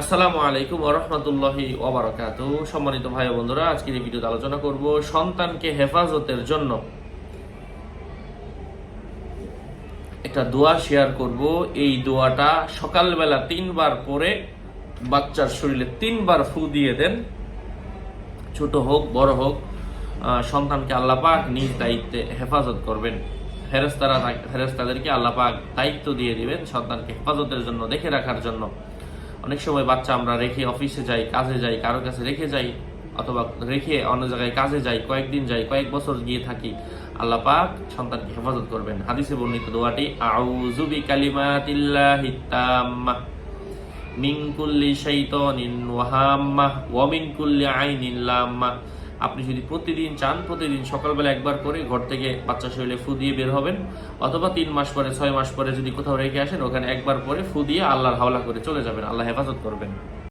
আসসালামু আলাইকুম ওরহমতুল্লাহি ওবরাকাত সম্মানিত ভাই বন্ধুরা, আজকের এই ভিডিওতে আলোচনা করব সন্তানকে হেফাজতের জন্য। একটা দোয়া শেয়ার করব। এই দোয়াটা সকালবেলা তিনবার পরে বাচ্চার শরীরে তিনবার ফু দিয়ে দেন। ছোট হোক, বড় হোক সন্তানকে আল্লাহ পাক নিজ দায়িত্বে হেফাজত করবেন। ফেরেস্তারা ফেরেস্তাদেরকে আল্লাহ পাক দায়িত্ব দিয়ে দিবেন সন্তানকে হেফাজতের জন্য, দেখে রাখার জন্য। অনেক সময় বাচ্চা আমরা রেখে অফিসে যাই, কাজে যাই, কারও কাছে রেখে যাই, অথবা রেখে অন্য জায়গায় কাজে যাই, কয়েকদিন যাই, কয়েক বছর গিয়ে থাকি, আল্লাহ পাক সন্তানকে হেফাজত করবেন। হাদিসে বর্ণিত দোয়াটি, আউযু বিকালিমাতিল্লাহি তাম্মা মিন কুল্লি শাইতানিন ওয়াহাম্মা ওয়া মিন কুল্লি আইনিন লাম্মাহ আপনি যদি প্রতিদিন চান, প্রতিদিন সকালবেলা একবার করে ঘর থেকে বাচ্চা শরীরে ফু দিয়ে বের হবেন, অথবা তিন মাস পরে, ছয় মাস পরে যদি কোথাও রেখে আসেন, ওখানে একবার পরে ফু দিয়ে আল্লাহর হাওলা করে চলে যাবেন, আল্লাহ হেফাজত করবেন।